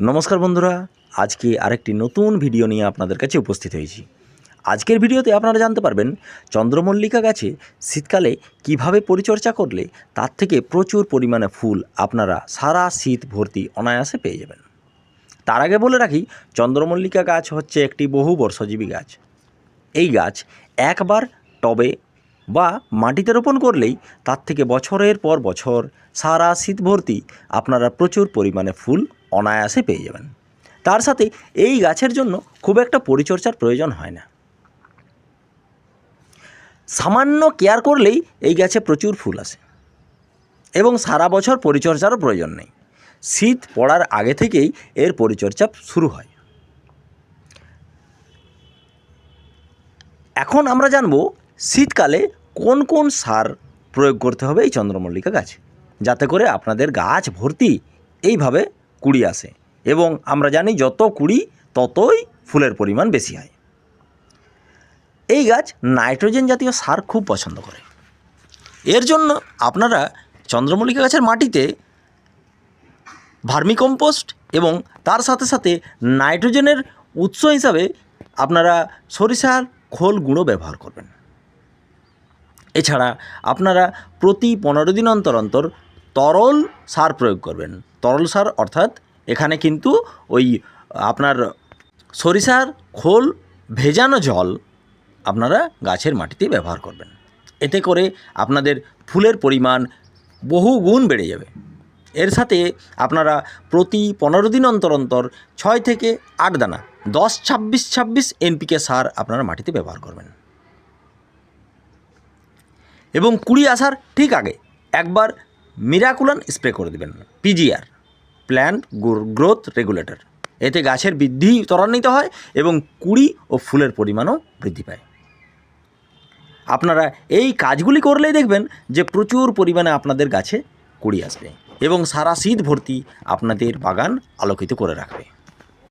নমস্কার বন্ধুরা, আজকে আরেকটি নতুন ভিডিও নিয়ে আপনাদের কাছে উপস্থিত হয়েছি। আজকের ভিডিওতে আপনারা জানতে পারবেন, চন্দ্রমল্লিকা গাছে শীতকালে কীভাবে পরিচর্যা করলে তার থেকে প্রচুর পরিমাণে ফুল আপনারা সারা শীত ভর্তি অনায়াসে পেয়ে যাবেন। তার আগে বলে রাখি, চন্দ্রমল্লিকা গাছ হচ্ছে একটি বহু বর্ষজীবী গাছ। এই গাছ একবার টবে বা মাটিতে রোপণ করলেই তার থেকে বছরের পর বছর সারা শীত ভর্তি আপনারা প্রচুর পরিমাণে ফুল অনায়াসে পেয়ে যাবেন। তার সাথে এই গাছের জন্য খুব একটা পরিচর্যার প্রয়োজন হয় না। সামান্য কেয়ার করলেই এই গাছে প্রচুর ফুল আসে এবং সারা বছর পরিচর্যারও প্রয়োজন নেই। শীত পড়ার আগে থেকেই এর পরিচর্যা শুরু হয়। এখন আমরা জানব শীতকালে কোন কোন সার প্রয়োগ করতে হবে এই চন্দ্রমল্লিকা গাছে, যাতে করে আপনাদের গাছ ভর্তি এইভাবে কুড়ি আসে এবং আমরা জানি যত কুড়ি, ততই ফুলের পরিমাণ বেশি হয়। এই গাছ নাইট্রোজেন জাতীয় সার খুব পছন্দ করে। এর জন্য আপনারা চন্দ্রমল্লিকা গাছের মাটিতে ভার্মিকম্পোস্ট এবং তার সাথে সাথে নাইট্রোজেনের উৎস হিসাবে আপনারা সরিষার খোল গুঁড়ো ব্যবহার করবেন। এছাড়া আপনারা প্রতি পনেরো দিন অন্তর অন্তর তরল সার প্রয়োগ করবেন। তরল সার অর্থাৎ এখানে কিন্তু ওই আপনার সরিষার খোল ভেজানো জল আপনারা গাছের মাটিতে ব্যবহার করবেন। এতে করে আপনাদের ফুলের পরিমাণ বহু গুণ বেড়ে যাবে। এর সাথে আপনারা প্রতি পনেরো দিন অন্তর অন্তর ছয় থেকে আট দানা, দশ, ছাব্বিশ ছাব্বিশ এনপিকে সার আপনারা মাটিতে ব্যবহার করবেন। এবং কুড়ি আসার ঠিক আগে একবার মিরাকুলান স্প্রে করে দেবেন। পিজিআর প্ল্যান্ট গ্রোথ রেগুলেটর এতে গাছের বৃদ্ধি ত্বরান্বিত হয় এবং কুড়ি ও ফুলের পরিমাণও বৃদ্ধি পায়। আপনারা এই কাজগুলি করলেই দেখবেন যে প্রচুর পরিমাণে আপনাদের গাছে কুড়ি আসবে এবং সারা শীত ভর্তি আপনাদের বাগান আলোকিত করে রাখবে।